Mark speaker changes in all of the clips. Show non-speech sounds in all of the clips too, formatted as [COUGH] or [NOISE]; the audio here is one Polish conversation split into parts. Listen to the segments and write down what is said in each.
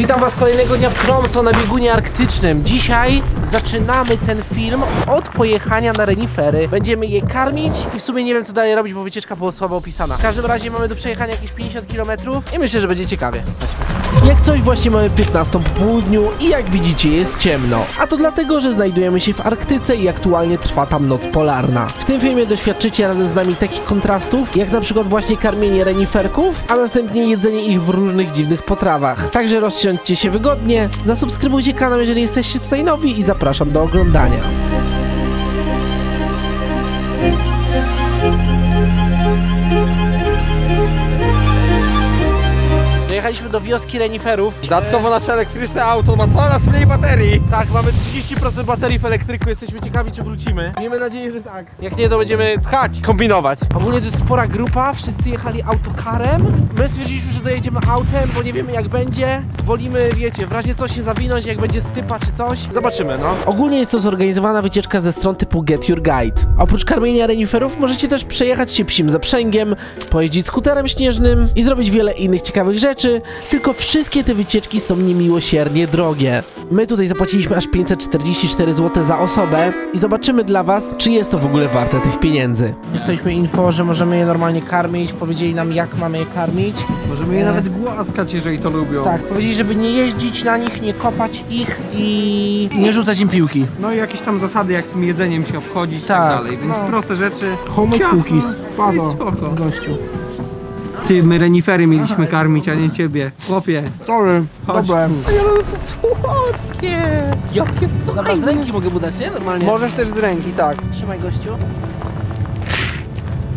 Speaker 1: Witam Was kolejnego dnia w Tromso na biegunie arktycznym. Dzisiaj zaczynamy ten film od pojechania na renifery. Będziemy je karmić i w sumie nie wiem co dalej robić, bo wycieczka była słabo opisana. W każdym razie mamy do przejechania jakieś 50 km i myślę, że będzie ciekawie. Jak coś właśnie mamy 15 po południu i jak widzicie jest ciemno. A to dlatego, że znajdujemy się w Arktyce i aktualnie trwa tam noc polarna. W tym filmie doświadczycie razem z nami takich kontrastów, jak na przykład właśnie karmienie reniferków, a następnie jedzenie ich w różnych dziwnych potrawach. Także rozsiądźcie się wygodnie, zasubskrybujcie kanał, jeżeli jesteście tutaj nowi i zapraszam do oglądania. Dojechaliśmy do wioski reniferów.
Speaker 2: Dodatkowo nasze elektryczne auto ma coraz mniej baterii.
Speaker 1: Tak, mamy 30% baterii w elektryku, jesteśmy ciekawi czy wrócimy. Miejmy nadzieję, że tak. Jak nie, to będziemy pchać, kombinować. Ogólnie to jest spora grupa, wszyscy jechali autokarem. My stwierdziliśmy, że dojedziemy autem, bo nie wiemy jak będzie. Wolimy, wiecie, w razie co się zawinąć, jak będzie stypa czy coś. Zobaczymy, no. Ogólnie jest to zorganizowana wycieczka ze stron typu Get Your Guide. Oprócz karmienia reniferów możecie też przejechać się psim zaprzęgiem, pojeździć skuterem śnieżnym i zrobić wiele innych ciekawych rzeczy, tylko wszystkie te wycieczki są niemiłosiernie drogie. My tutaj zapłaciliśmy aż 544 zł za osobę i zobaczymy dla was, czy jest to w ogóle warte tych pieniędzy. Jesteśmy info, że możemy je normalnie karmić, powiedzieli nam jak mamy je karmić.
Speaker 2: Możemy je nawet głaskać, jeżeli to lubią.
Speaker 1: Tak, powiedzieli, żeby nie jeździć na nich, nie kopać ich i nie rzucać im piłki.
Speaker 2: No i jakieś tam zasady, jak tym jedzeniem się obchodzić i
Speaker 1: Tak,
Speaker 2: tak dalej. Więc
Speaker 1: no.
Speaker 2: proste rzeczy.
Speaker 1: Homemade
Speaker 2: Ciach,
Speaker 1: cookies.
Speaker 2: no,
Speaker 1: Fado.
Speaker 2: i spoko.
Speaker 1: Gościu.
Speaker 2: Ty, my renifery mieliśmy karmić, a nie ciebie. Chłopie,
Speaker 1: Sorry,
Speaker 2: chodź tu.
Speaker 1: Ale one są słodkie. Jakie fajne. Dobra, z ręki mogę mu dać, nie? Normalnie.
Speaker 2: Możesz też z ręki, tak.
Speaker 1: Trzymaj gościu.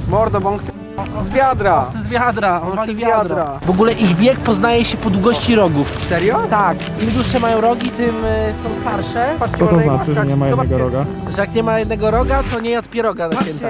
Speaker 2: Mordo, chce z wiadra.
Speaker 1: Z wiadra, on
Speaker 2: chce z
Speaker 1: wiadra. W ogóle ich wiek poznaje się po długości rogów.
Speaker 2: Serio?
Speaker 1: Tak, im dłuższe mają rogi, tym y, są starsze.
Speaker 2: Patrzcie,
Speaker 3: Co to znaczy, że nie ma jednego
Speaker 2: Zobaczcie.
Speaker 3: roga?
Speaker 1: Że jak nie ma jednego roga, to nie jadł pieroga na święta.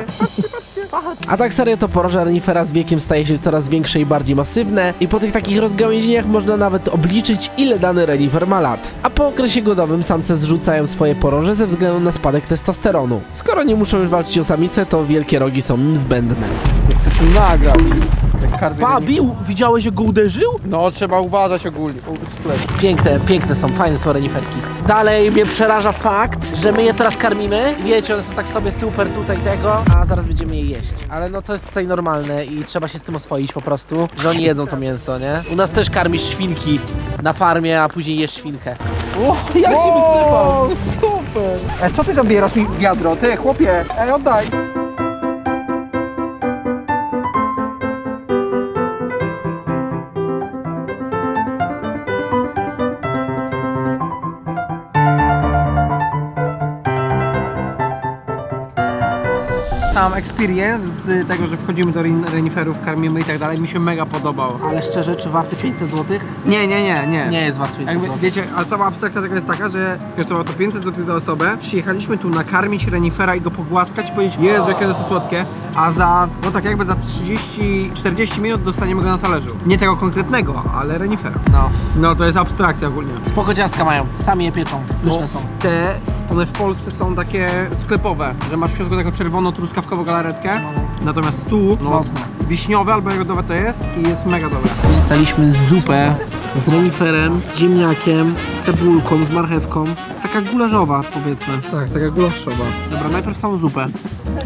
Speaker 1: A tak serio to poroże renifera z wiekiem staje się coraz większe i bardziej masywne i po tych takich rozgałęzieniach można nawet obliczyć ile dany renifer ma lat. A po okresie godowym samce zrzucają swoje poroże ze względu na spadek testosteronu. Skoro nie muszą już walczyć o samicę, to wielkie rogi są im zbędne.
Speaker 2: Chcę się nagrać. Jak
Speaker 1: Pa, bił! Widziałeś jak go uderzył?
Speaker 2: No, trzeba uważać ogólnie. O, sklep.
Speaker 1: Piękne, piękne są, fajne są reniferki. Dalej mnie przeraża fakt, że my je teraz karmimy. Wiecie, one są tak sobie super tutaj tego, a zaraz będziemy je jeść. Ale no to jest tutaj normalne i trzeba się z tym oswoić po prostu, że oni jedzą to mięso, nie? U nas też karmisz świnki na farmie, a później jesz świnkę. O, jak się wytrzymał!
Speaker 2: O, super. E, co ty zabierasz mi wiadro? Ty, chłopie. Ej, oddaj. Sam experience z tego, że wchodzimy do ren- reniferów, karmimy i tak dalej, mi się mega podobał.
Speaker 1: Ale szczerze, czy warty 500 zł?
Speaker 2: Nie, nie, nie, nie.
Speaker 1: Nie jest warty 500
Speaker 2: Jakby,
Speaker 1: zł.
Speaker 2: wiecie, ale cała abstrakcja tego jest taka, że kosztowało to 500 zł za osobę. Przyjechaliśmy tu nakarmić renifera i go pogłaskać, powiedzieć, Jezu, jakie one są słodkie, a za, no tak jakby za 30-40 minut dostaniemy go na talerzu. Nie tego konkretnego, ale renifera.
Speaker 1: No.
Speaker 2: No to jest abstrakcja ogólnie.
Speaker 1: Spoko ciastka mają, sami je pieczą, pyszne są.
Speaker 2: Te, one w Polsce są takie sklepowe, że masz w środku taką czerwono-truskawkową galaretkę, natomiast tu, no,
Speaker 1: Mocne.
Speaker 2: wiśniowe albo jagodowe to jest i jest mega dobre.
Speaker 1: Dostaliśmy zupę z reniferem, z ziemniakiem, z cebulką, z marchewką. Taka gularzowa powiedzmy.
Speaker 2: Tak, taka gulaszowa.
Speaker 1: Dobra, najpierw samą zupę.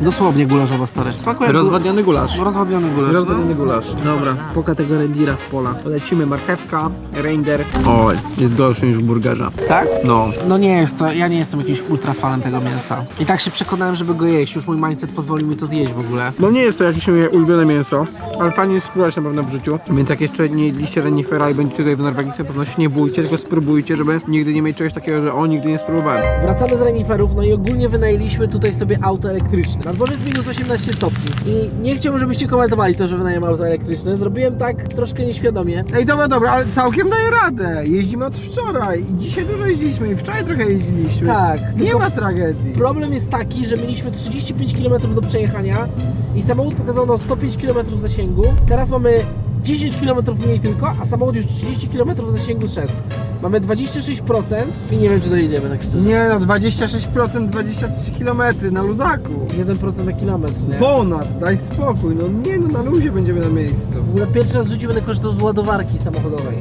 Speaker 1: Dosłownie gularzowa, stary. Smakuje
Speaker 2: Rozwadniany gulasz.
Speaker 1: No, rozwodniony gulasz.
Speaker 2: Rozwadniany gulasz.
Speaker 1: Dobra, poka tego rendira z pola.
Speaker 2: Lecimy marchewka, render. Oj, jest gorszy niż w burgerze.
Speaker 1: Tak?
Speaker 2: No.
Speaker 1: No nie jest to, ja nie jestem jakimś ultra fanem tego mięsa. I tak się przekonałem, żeby go jeść. Już mój mindset pozwolił mi to zjeść w ogóle.
Speaker 2: No nie jest to jakieś moje ulubione mięso, ale fajnie jest spróbować na pewno w życiu. Więc jak jeszcze nie jedliście renifera i będziecie tutaj w Norwegii, to pewno się nie bójcie, tylko spróbujcie, żeby nigdy nie mieć czegoś takiego, że o, nigdy nie spróbowałem.
Speaker 1: Wracamy z reniferów, no i ogólnie wynajęliśmy tutaj sobie auto elektryczne. Na dworze jest minus 18 stopni. I nie chciałbym, żebyście komentowali to, że wynajem auto elektryczne. Zrobiłem tak troszkę nieświadomie.
Speaker 2: Ej, dobra, dobra, ale całkiem daje radę. Jeździmy od wczoraj i dzisiaj dużo jeździliśmy i wczoraj trochę jeździliśmy.
Speaker 1: Tak,
Speaker 2: Nie
Speaker 1: tylko
Speaker 2: ma tragedii.
Speaker 1: Problem jest taki, że mieliśmy 35 km do przejechania i samochód pokazał nam 105 km zasięgu. Teraz mamy 10 km mniej tylko, a samochód już 30 km zasięgu szedł. Mamy 26% i nie wiem, czy dojedziemy, tak szczerze.
Speaker 2: Nie no, 26%, 23 km na luzaku.
Speaker 1: 1% na kilometr, nie?
Speaker 2: Ponad, daj spokój, no nie no, na luzie będziemy na miejscu.
Speaker 1: W ogóle pierwszy raz w życiu będę korzystał z ładowarki samochodowej.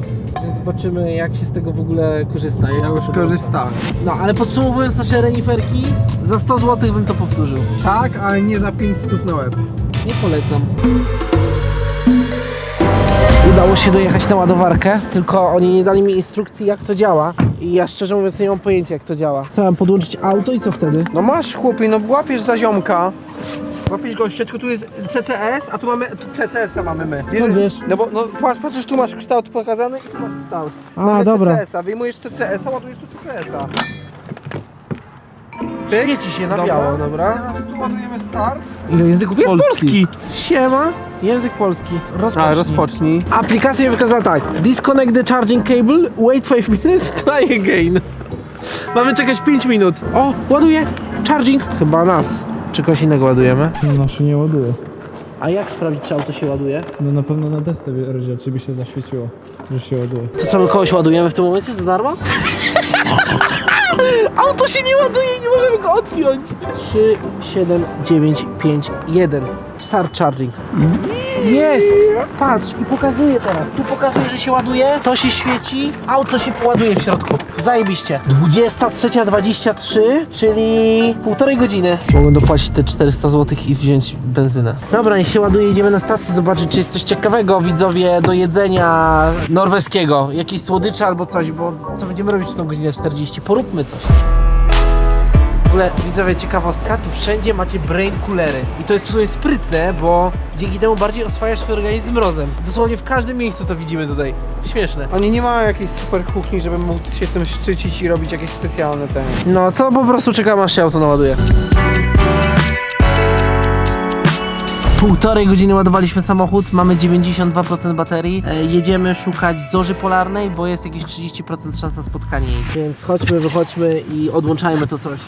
Speaker 1: Zobaczymy jak się z tego w ogóle korzysta.
Speaker 2: Ja już korzystałem.
Speaker 1: No, ale podsumowując nasze reniferki, za 100 zł bym to powtórzył.
Speaker 2: Tak, ale nie za 5 stów na łeb.
Speaker 1: Nie polecam. Udało się dojechać na ładowarkę, tylko oni nie dali mi instrukcji jak to działa i ja szczerze mówiąc nie mam pojęcia jak to działa. Co, mam podłączyć auto i co wtedy?
Speaker 2: No masz chłopie, no łapiesz za ziomka. Łapiesz gościa, tylko tu jest CCS, a tu mamy, tu CCS-a mamy my.
Speaker 1: wiesz?
Speaker 2: No bo, no patrz, patrzysz, tu masz kształt pokazany i tu masz kształt.
Speaker 1: A,
Speaker 2: Mamy
Speaker 1: dobra.
Speaker 2: CCS-a, wyjmujesz CCS-a, ładujesz tu CCS-a.
Speaker 1: Świeci się na biało, dobra.
Speaker 2: Teraz tu ładujemy start.
Speaker 1: Ile języków jest?
Speaker 2: Polski.
Speaker 1: Siema, język polski. Rozpocznij.
Speaker 2: A, rozpocznij.
Speaker 1: Aplikacja mi wykazała tak. Disconnect the charging cable, wait 5 minutes, [LAUGHS] try again. Mamy czekać 5 minut. O, ładuje. Charging. Chyba nas. Czy kogoś innego ładujemy?
Speaker 3: No się nie ładuje.
Speaker 1: A jak sprawdzić, czy auto się ładuje?
Speaker 3: No na pewno na desce rozdzielczej by się zaświeciło, że się ładuje.
Speaker 1: To co, my kogoś ładujemy w tym momencie za darmo? [LAUGHS] Auto się nie ładuje i nie możemy go odpiąć. 3, 7, 9, 5, 1. Start charging. Jest! Patrz i pokazuje teraz. Tu pokazuje, że się ładuje, to się świeci, auto się poładuje w środku. Zajebiście. 23.23, czyli półtorej godziny. Mogłem dopłacić te 400 zł i wziąć benzynę. Dobra, niech się ładuje, idziemy na stację zobaczyć, czy jest coś ciekawego, widzowie, do jedzenia norweskiego. Jakieś słodycze albo coś, bo co będziemy robić w tą godzinę 40? Poróbmy coś. Ogóle widzowie, ciekawostka, tu wszędzie macie brain coolery. I to jest w sumie sprytne, bo dzięki temu bardziej oswajasz swój organizm mrozem. Dosłownie w każdym miejscu to widzimy tutaj. Śmieszne.
Speaker 2: Oni nie mają jakiejś super kuchni, żeby móc się tym szczycić i robić jakieś specjalne te.
Speaker 1: No to po prostu czekam aż się auto naładuje. Półtorej godziny ładowaliśmy samochód, mamy 92% baterii. E, jedziemy szukać zorzy polarnej, bo jest jakieś 30% szans na spotkanie jej. Więc chodźmy, wychodźmy i odłączajmy to coś.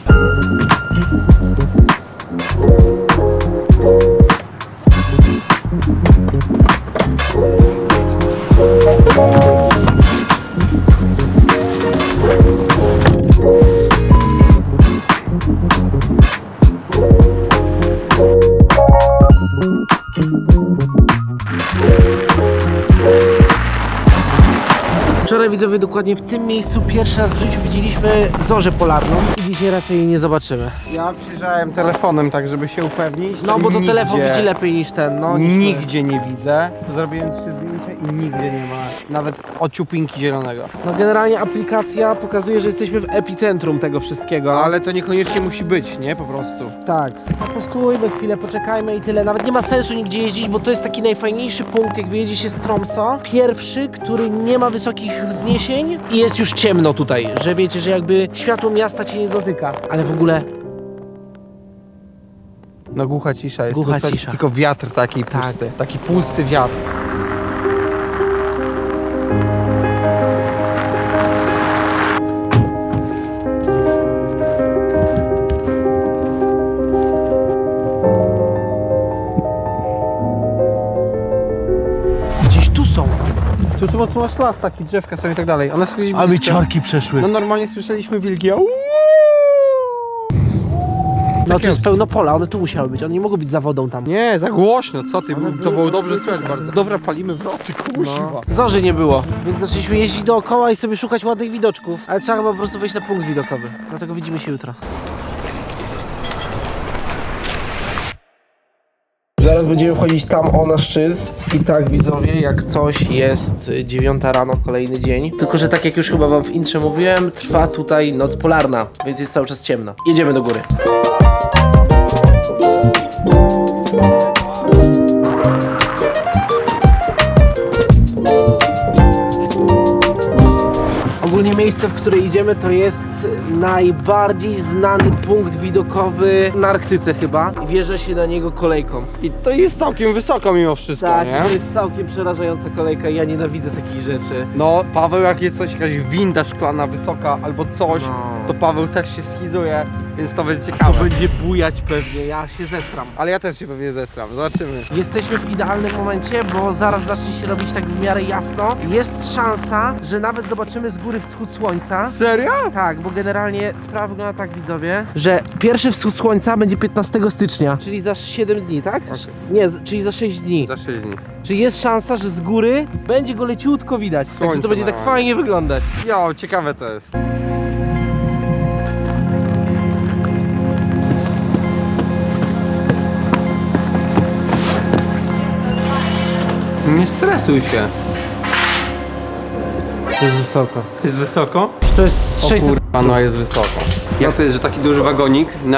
Speaker 1: Wczoraj widzowie dokładnie w tym miejscu pierwszy raz w życiu widzieliśmy zorzę polarną i dzisiaj raczej jej nie zobaczymy.
Speaker 2: Ja przyjrzałem telefonem, tak żeby się upewnić.
Speaker 1: No bo to
Speaker 2: nigdzie,
Speaker 1: telefon widzi lepiej niż ten, no. niż my.
Speaker 2: Nigdzie nie widzę. Zrobiłem trzy zdjęcia nigdzie nie ma nawet ociupinki zielonego.
Speaker 1: No generalnie aplikacja pokazuje, że jesteśmy w epicentrum tego wszystkiego.
Speaker 2: Ale to niekoniecznie musi być, nie? Po prostu.
Speaker 1: Tak. Postójmy chwilę, poczekajmy i tyle. Nawet nie ma sensu nigdzie jeździć, bo to jest taki najfajniejszy punkt, jak wyjedzie się z Tromso. Pierwszy, który nie ma wysokich wzniesień i jest już ciemno tutaj, że wiecie, że jakby światło miasta cię nie dotyka. Ale w ogóle
Speaker 2: No głucha cisza jest.
Speaker 1: Głucha cisza.
Speaker 2: Tylko wiatr taki
Speaker 1: Tak.
Speaker 2: pusty. Taki pusty wiatr.
Speaker 1: Tu,
Speaker 2: tu, tu masz las taki, drzewka są i tak dalej. One są gdzieś blisko.
Speaker 1: przeszły.
Speaker 2: No normalnie słyszeliśmy wilki. Au!
Speaker 1: No to jest pełno pola, one tu musiały być, one nie mogą być za wodą tam.
Speaker 2: Nie, za głośno, co ty? To było dobrze słychać bardzo. Dobra, palimy w oczy, kuźwa.
Speaker 1: No. Zorzy nie było, więc zaczęliśmy jeździć dookoła i sobie szukać ładnych widoczków. Ale trzeba chyba po prostu wejść na punkt widokowy. Dlatego widzimy się jutro. Zaraz będziemy wchodzić tam o na szczyt i tak widzowie, jak coś jest y, dziewiąta rano, kolejny dzień. Tylko, że tak jak już chyba wam w intrze mówiłem, trwa tutaj noc polarna, więc jest cały czas ciemno. Jedziemy do góry. Ogólnie miejsce, w które idziemy, to jest najbardziej znany punkt widokowy na Arktyce chyba. Wjeżdża się na niego kolejką.
Speaker 2: I to jest całkiem wysoko mimo wszystko,
Speaker 1: Tak,
Speaker 2: nie?
Speaker 1: to jest całkiem przerażająca kolejka. Ja nienawidzę takich rzeczy.
Speaker 2: No, Paweł, jak jest coś, jakaś winda szklana wysoka albo coś,
Speaker 1: No.
Speaker 2: to Paweł też się schizuje, więc to będzie
Speaker 1: To
Speaker 2: ciekawe.
Speaker 1: będzie bujać pewnie, ja się zesram.
Speaker 2: Ale ja też się pewnie zestram, zobaczymy.
Speaker 1: Jesteśmy w idealnym momencie, bo zaraz zacznie się robić tak w miarę jasno. Jest szansa, że nawet zobaczymy z góry wschód słońca.
Speaker 2: Serio?
Speaker 1: Tak, bo generalnie sprawa wygląda tak, widzowie, że pierwszy wschód słońca będzie 15 stycznia, czyli za 7 dni, tak? Nie, z- czyli za 6 dni.
Speaker 2: Za 6 dni.
Speaker 1: Czyli jest szansa, że z góry będzie go leciutko widać. Także
Speaker 2: Słońce
Speaker 1: to będzie tak
Speaker 2: normalnie.
Speaker 1: fajnie wyglądać.
Speaker 2: Jo, ciekawe to jest. Nie stresuj się.
Speaker 1: To jest wysoko.
Speaker 2: Jest wysoko?
Speaker 1: To jest
Speaker 2: O
Speaker 1: 600...
Speaker 2: kurwa, no jest wysoko. Jak to jest, że taki duży wagonik na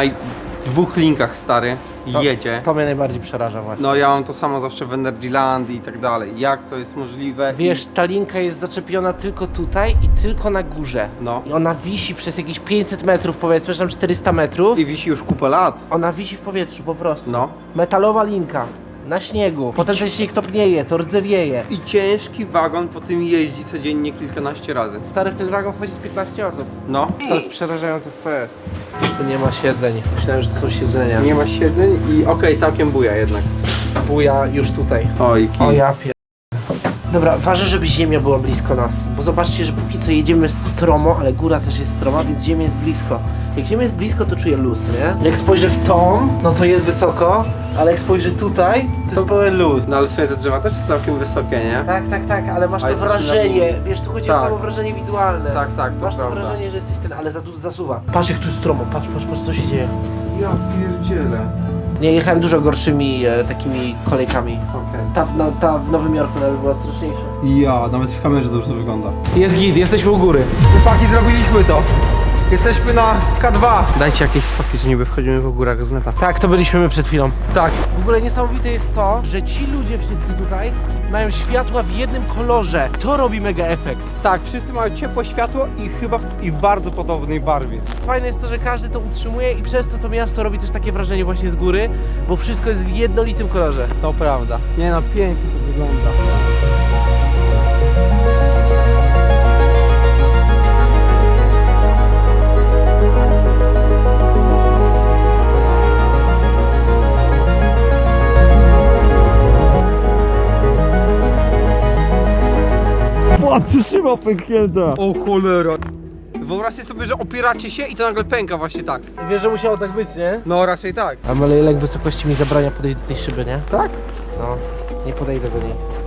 Speaker 2: dwóch linkach stary jedzie?
Speaker 1: To mnie najbardziej przeraża właśnie.
Speaker 2: No ja mam to samo zawsze w Energylandii i tak dalej. Jak to jest możliwe?
Speaker 1: Wiesz, ta linka jest zaczepiona tylko tutaj i tylko na górze.
Speaker 2: No.
Speaker 1: I ona wisi przez jakieś 500 metrów, powiedzmy, czy tam 400 metrów.
Speaker 2: I wisi już kupę lat.
Speaker 1: Ona wisi w powietrzu po prostu.
Speaker 2: No.
Speaker 1: Metalowa linka. Na śniegu. Potem ten śnieg topnieje, to rdzewieje.
Speaker 2: I ciężki wagon po tym jeździ codziennie kilkanaście razy.
Speaker 1: Stary, w ten wagon wchodzi z 15 osób.
Speaker 2: No.
Speaker 1: To jest przerażający fest. Tu nie ma siedzeń. Myślałem, że to są siedzenia.
Speaker 2: Nie ma siedzeń i okej, całkiem buja jednak.
Speaker 1: Buja już tutaj.
Speaker 2: Oj,
Speaker 1: O ja pier... Dobra, ważne, żeby ziemia była blisko nas, bo zobaczcie, że póki co jedziemy stromo, ale góra też jest stroma, więc ziemia jest blisko. Jak ziemia jest blisko, to czuję luz, nie? Jak spojrzę w tą, no to jest wysoko, ale jak spojrzę tutaj, to jest pełen luz.
Speaker 2: No ale w sumie te drzewa też są całkiem wysokie, nie?
Speaker 1: Tak, tak, tak, ale masz
Speaker 2: A
Speaker 1: to
Speaker 2: jesteśmy na
Speaker 1: wrażenie, wiesz, tu chodzi
Speaker 2: Tak.
Speaker 1: o samo wrażenie wizualne.
Speaker 2: Tak, tak, to
Speaker 1: Masz to
Speaker 2: prawda.
Speaker 1: wrażenie, że jesteś ten, ale za, zasuwa. Patrz jak tu stromo, patrz, patrz, patrz co się dzieje.
Speaker 2: Ja pierdzielę.
Speaker 1: Nie, jechałem dużo gorszymi e, takimi kolejkami.
Speaker 2: Okej.
Speaker 1: Ta, w- no, ta w Nowym Jorku nawet była straszniejsza.
Speaker 2: Ja, nawet w kamerze dobrze to wygląda.
Speaker 1: Jest git, jesteśmy u góry.
Speaker 2: Chłopaki, zrobiliśmy to. Jesteśmy na K2. Dajcie jakieś stoki, że niby wchodzimy po górach z neta.
Speaker 1: Tak, to byliśmy my przed chwilą.
Speaker 2: Tak.
Speaker 1: W ogóle niesamowite jest to, że ci ludzie wszyscy tutaj mają światła w jednym kolorze. To robi mega efekt.
Speaker 2: Tak, wszyscy mają ciepłe światło i chyba w, i w bardzo podobnej barwie.
Speaker 1: Fajne jest to, że każdy to utrzymuje i przez to to miasto robi też takie wrażenie właśnie z góry, bo wszystko jest w jednolitym kolorze.
Speaker 2: To prawda. Nie no, pięknie to wygląda.
Speaker 3: Patrz, szyba pęknięta.
Speaker 2: O cholera. Wyobraźcie sobie, że opieracie się i to nagle pęka właśnie tak.
Speaker 1: Wiesz, że musiało tak być, nie?
Speaker 2: No raczej tak.
Speaker 1: A lek wysokości mi zabrania podejść do tej szyby, nie?
Speaker 2: Tak?
Speaker 1: No, nie podejdę do niej.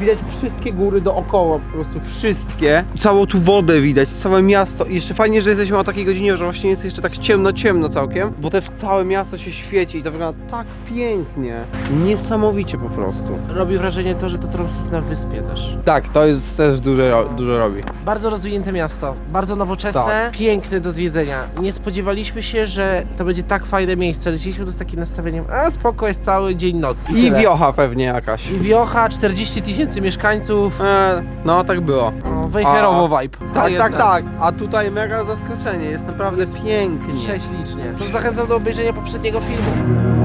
Speaker 2: Widać wszystkie góry dookoła, po prostu wszystkie. Całą tu wodę widać, całe miasto. I jeszcze fajnie, że jesteśmy o takiej godzinie, że właśnie jest jeszcze tak ciemno, ciemno całkiem, bo te całe miasto się świeci i to wygląda tak pięknie. Niesamowicie po prostu.
Speaker 1: Robi wrażenie to, że to Tromsø jest na wyspie też.
Speaker 2: Tak, to jest też dużo, dużo robi.
Speaker 1: Bardzo rozwinięte miasto, bardzo nowoczesne,
Speaker 2: Tak.
Speaker 1: piękne do zwiedzenia. Nie spodziewaliśmy się, że to będzie tak fajne miejsce. Leciliśmy tu z takim nastawieniem, a spoko, jest cały dzień, noc.
Speaker 2: I
Speaker 1: tyle.
Speaker 2: wiocha pewnie jakaś.
Speaker 1: I wiocha, 40 tysięcy mieszkańców,
Speaker 2: E, no tak było.
Speaker 1: no, wejherowo vibe.
Speaker 2: Tak, tak, tak. A tutaj mega zaskoczenie, jest naprawdę pięknie.
Speaker 1: Prześlicznie. Zachęcam do obejrzenia poprzedniego filmu.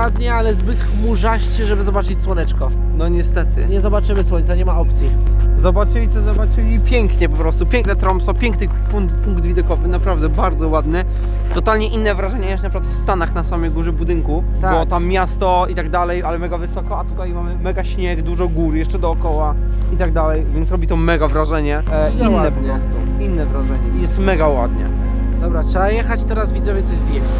Speaker 1: Ładnie, ale zbyt chmurzaście, żeby zobaczyć słoneczko.
Speaker 2: No niestety.
Speaker 1: Nie zobaczymy słońca, nie ma opcji.
Speaker 2: Zobaczyli co zobaczyli, pięknie po prostu, piękne Tromso, piękny punkt, punkt widokowy, naprawdę bardzo ładny. Totalnie inne wrażenie niż na przykład w Stanach na samej górze budynku,
Speaker 1: Tak.
Speaker 2: bo tam miasto i tak dalej, ale mega wysoko, a tutaj mamy mega śnieg, dużo gór jeszcze dookoła i tak dalej, więc robi to mega wrażenie, e, inne
Speaker 1: ładnie.
Speaker 2: po prostu, inne wrażenie i jest mega ładnie.
Speaker 1: Dobra, trzeba jechać teraz widzowie coś zjeść.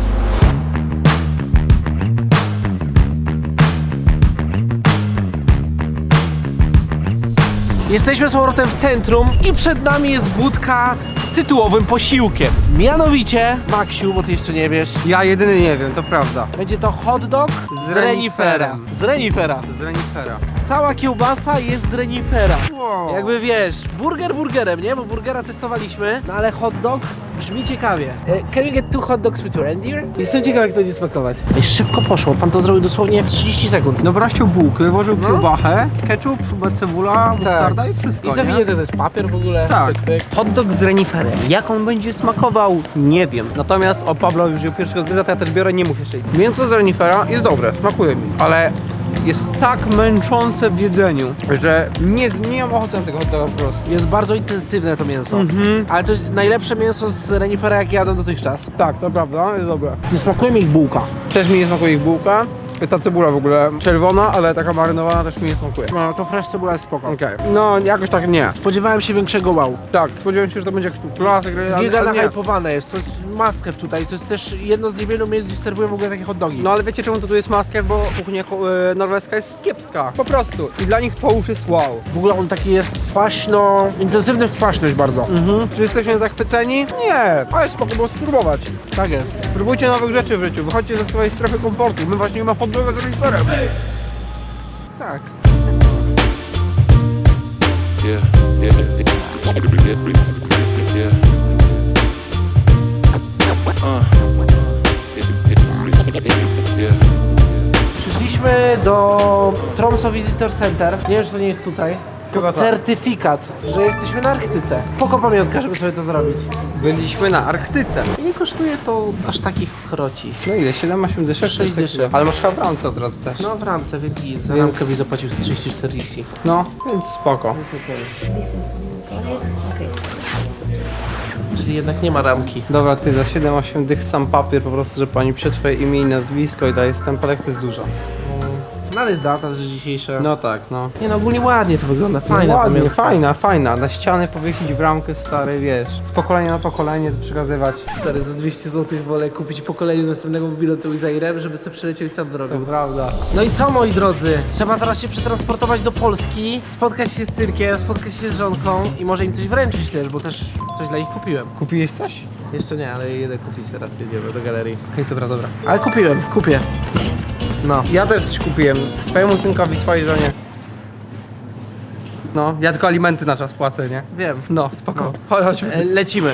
Speaker 1: Jesteśmy z powrotem w centrum i przed nami jest budka z tytułowym posiłkiem. Mianowicie, Maksiu, bo ty jeszcze nie wiesz,
Speaker 2: Ja jedyny nie wiem, to prawda.
Speaker 1: będzie to hot dog z, renifera.
Speaker 2: reniferem.
Speaker 1: Z renifera.
Speaker 2: Z renifera.
Speaker 1: Cała kiełbasa jest z renifera.
Speaker 2: Wow.
Speaker 1: Jakby wiesz, burger burgerem, nie? Bo burgera testowaliśmy, no ale hot dog brzmi ciekawie. E, Can we get two hot dogs with reindeer? Jestem ciekaw jak to będzie smakować. Ej, szybko poszło, pan to zrobił dosłownie w 30 sekund.
Speaker 2: No wreszcie bułkę, włożył
Speaker 1: No.
Speaker 2: kiełbachę, ketchup, cebula, mostarda i wszystko,
Speaker 1: I zawinięty to jest papier w ogóle.
Speaker 2: Tak.
Speaker 1: Pyk, pyk.
Speaker 2: Hot dog z reniferem. Jak on będzie smakował? Nie wiem. Natomiast o Pablo już pierwszego gryza, to ja też biorę, nie mów jeszcze. Mięso z renifera jest dobre, smakuje mi, ale jest tak męczące w jedzeniu, że nie, nie mam ochoty na tego hot doga po prostu.
Speaker 1: Jest bardzo intensywne to mięso.
Speaker 2: Mhm.
Speaker 1: Ale to jest najlepsze mięso z renifera jakie jadłem dotychczas.
Speaker 2: Tak, to prawda, jest dobre.
Speaker 1: Nie smakuje mi ich bułka.
Speaker 2: Też mi nie smakuje ich bułka. Ta cebula w ogóle czerwona, ale taka marynowana też mi nie smakuje.
Speaker 1: No to fresh cebula jest spoko.
Speaker 2: Okej, no jakoś tak nie.
Speaker 1: Spodziewałem się większego wow.
Speaker 2: Tak, spodziewałem się, że to będzie jakiś tu klasyk, ale,
Speaker 1: Giga
Speaker 2: ale nie.
Speaker 1: nahypowane jest, to jest must have tutaj, to jest też jedno z niewielu miejsc, gdzie serwują w ogóle takie hot dogi.
Speaker 2: No ale wiecie czemu to tu jest maskę? Bo kuchnia ko- e, norweska jest kiepska. Po prostu. I dla nich to już jest wow.
Speaker 1: W ogóle on taki jest kwaśno, intensywny w kwaśność bardzo.
Speaker 2: Mhm. Czy jesteście zachwyceni? Nie, ale spoko było spróbować.
Speaker 1: Tak jest.
Speaker 2: Próbujcie nowych rzeczy w życiu, wychodźcie ze swojej strefy komfortu. My właśnie nie ma hot doga z reniferem.
Speaker 1: Tak. Przyszliśmy do Tromso Visitor Center. Nie wiem, czy to nie jest tutaj.
Speaker 2: Chyba tak.
Speaker 1: certyfikat, że jesteśmy na Arktyce. Poko pamiątka, żeby sobie to zrobić.
Speaker 2: Byliśmy na Arktyce.
Speaker 1: I nie kosztuje to aż takich kroci.
Speaker 2: No ile? 7-8 dyszek?
Speaker 1: Sześć
Speaker 2: Coś takiego.
Speaker 1: dyszek.
Speaker 2: Ale masz chyba w ramce od razu też.
Speaker 1: No w ramce, więc git. Za
Speaker 2: Więc-
Speaker 1: ramkę mi zapłacił z 30-40.
Speaker 2: No, więc spoko.
Speaker 1: Czyli jednak nie ma ramki.
Speaker 2: Dobra, ty za 7-8 dych sam papier po prostu, że pani twoje imię i nazwisko i daje stempelek, to jest dużo.
Speaker 1: No ale jest data, że dzisiejsza.
Speaker 2: No tak, no.
Speaker 1: Nie no, ogólnie ładnie to wygląda, fajna
Speaker 2: no ładnie,
Speaker 1: pamiątka.
Speaker 2: fajna, fajna. Na ściany powiesić w ramkę stary, wiesz, z pokolenia na pokolenie to przekazywać.
Speaker 1: Stary, za 200 zł wolę kupić po kolei następnego biletu Izairem, żeby sobie przyleciał i sam
Speaker 2: To
Speaker 1: zrobił.
Speaker 2: prawda.
Speaker 1: No i co moi drodzy? Trzeba teraz się przetransportować do Polski, spotkać się z cyrkiem, spotkać się z żonką i może im coś wręczyć też, bo też coś dla nich kupiłem.
Speaker 2: Kupiłeś coś?
Speaker 1: Jeszcze nie, ale jedę kupić teraz, jedziemy do galerii.
Speaker 2: Okej, dobra, dobra.
Speaker 1: Ale kupiłem, kupię. No.
Speaker 2: Ja też coś kupiłem swojemu synkowi, swojej żonie. No, ja tylko alimenty na czas płacę, nie?
Speaker 1: Wiem.
Speaker 2: No, spoko. Chodź, chodź.
Speaker 1: E, lecimy.